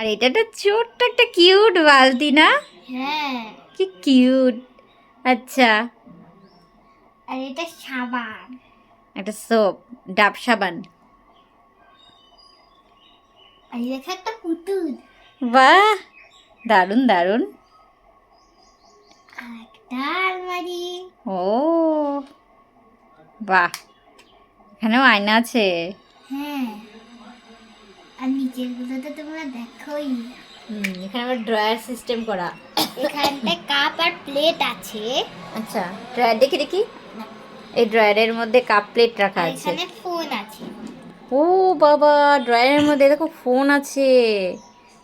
আর এটা একটা ছোট্ট একটা কিউট বালতি না? হ্যাঁ। কি কিউট। আচ্ছা। আর এটা সাবান। একটা সোপ ডাব সাবান। আর দেখো একটা পুতুল। বাহ! দারুণ দারুণ। একটা আলমারি। ও বাহ! এখানেও আয়না আছে। হ্যাঁ। আর নিচেরগুলো তো তোমরা দেখোই না। হুম এখানে আবার ড্রয়ার সিস্টেম করা। এখানটায় কাপ আর প্লেট আছে। আচ্ছা ড্রয়ার দেখি দেখি। এই ড্রয়ারের মধ্যে কাপ প্লেট রাখা আছে। এখানে ফোন আছে। ও বাবা ড্রয়ারের মধ্যে দেখো ফোন আছে।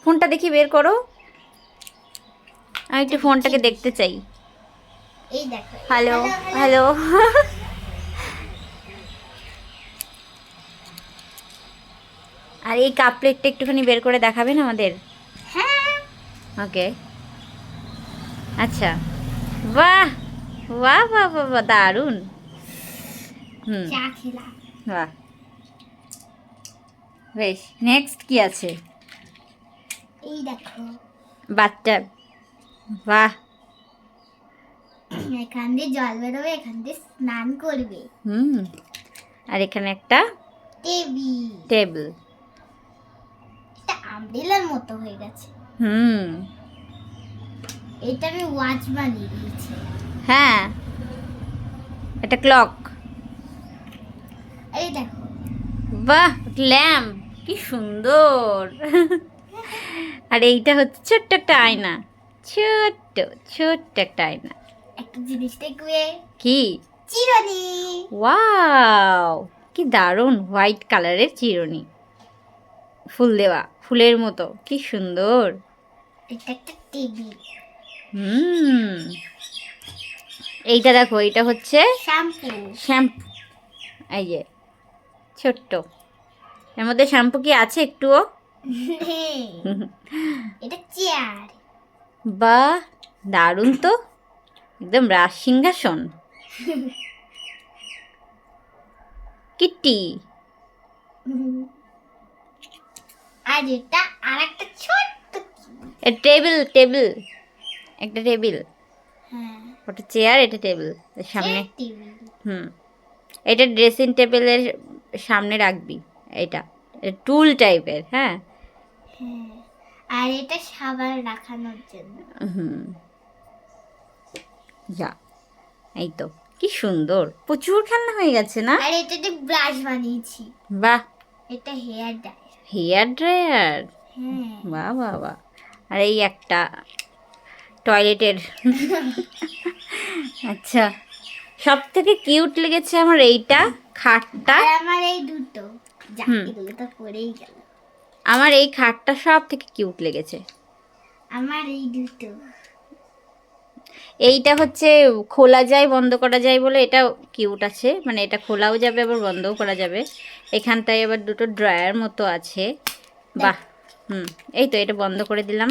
ফোনটা দেখি বের করো। আমি একটু ফোনটাকে দেখতে চাই। এই দেখো। হ্যালো। হ্যালো। আর এই কাপ প্লেটটা একটুখানি বের করে দেখাবেন আমাদের? হ্যাঁ। ওকে। আচ্ছা। বাহ! বাহ বাহ বাহ বাহ দারুণ। হুম। বাহ। বেশ নেক্সট কি আছে? এই দেখো। বাথটাব বাহ। এখান দিয়ে জল বেরোবে এখান দিয়ে স্নান করবে। হুম। আর এখানে একটা টেবিল। টেবিল। আমব্রেলার মতো হয়ে গেছে। হুম। এটা আমি ওয়াচ বানিয়ে দিয়েছি। হ্যাঁ। একটা ক্লক। এই দেখো। বাহ ল্যাম্প কি সুন্দর। আর এইটা হচ্ছে ছোট্ট একটা আয়না। ছোট্ট ছোট্ট একটা আয়না। একটা জিনিস দেখবে। কি? চিরনি। ওয়াও কি দারুণ। হোয়াইট কালারের চিরুনি। ফুল দেওয়া ফুলের মতো। কি সুন্দর। এটা হুম। এইটা দেখো এইটা হচ্ছে শ্যাম্পু। শ্যাম্পু। এই যে ছোট্ট। এর মধ্যে শ্যাম্পু কি আছে একটুও? এটা চেয়ার। বা দারুণ তো। একদম রাজ সিংহাসন। কিট্টি। আর এটা আর একটা ছোট্ট টেবিল টেবিল। একটা টেবিল। হ্যাঁ। ওটা চেয়ার এটা টেবিল সামনে। হুম। এটা ড্রেসিং টেবিলের সামনে রাখবি এটা। টুল টাইপের হ্যাঁ। হ্যাঁ। আর এটা সাবান রাখানোর জন্য। হুম। যা এই তো। কি সুন্দর। প্রচুর খেলনা হয়ে গেছে না? আর এটা ব্রাশ বানিয়েছি। বাহ! এটা হেয়ার ডায়ার হেয়ার ড্রায়ার? হ্যাঁ। বাহ বাহ বাহ। আর এই একটা টয়লেটের। আচ্ছা সব থেকে কিউট লেগেছে আমার এইটা খাটটা? আমার এই দুটো। এগুলো তো পড়েই গেল। আমার এই খাটটা সব থেকে কিউট লেগেছে। আমার এই দুটো। এইটা হচ্ছে খোলা যায় বন্ধ করা যায় বলে এটা কিউট আছে। মানে এটা খোলাও যাবে আবার বন্ধও করা যাবে। এখানটায় আবার দুটো ড্রয়ার মতো আছে। বাহ হুম এই তো এটা বন্ধ করে দিলাম।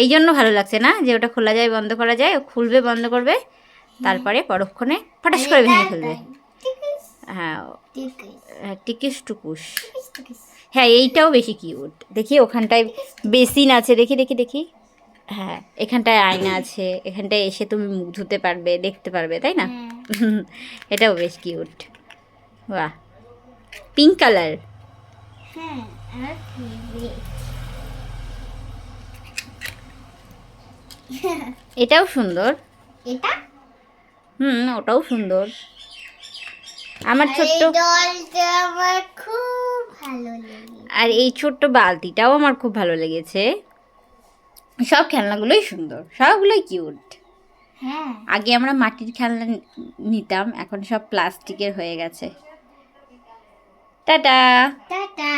এই জন্য ভালো লাগছে না যে ওটা খোলা যায় বন্ধ করা যায় ও খুলবে বন্ধ করবে তারপরে পরক্ষণে ফটাস করে ভেঙে ফেলবে। হ্যাঁ আহ, টিকিস। টুকুস হ্যাঁ এইটাও বেশি কিউট দেখি ওখানটায় বেসিন আছে দেখি দেখি দেখি। হ্যাঁ এখানটায় আয়না আছে এখানটায় এসে তুমি মুখ ধুতে পারবে দেখতে পারবে তাই না? হ্যাঁ। এটাও বেশ কিউট। বাহ। Pink colour. হ্যাঁ। এটাও সুন্দর। এটা? হুম ওটাও সুন্দর। আমার ছোট্ট আমার খুব ভালো আর এই ছোট্ট বালতিটাও আমার খুব ভালো লেগেছে। সব খেলনাগুলোই সুন্দর সবগুলোই কিউট হ্যাঁ। আগে আমরা মাটির খেলনা নিতাম এখন সব প্লাস্টিকের হয়ে গেছে। টাটা। টাটা।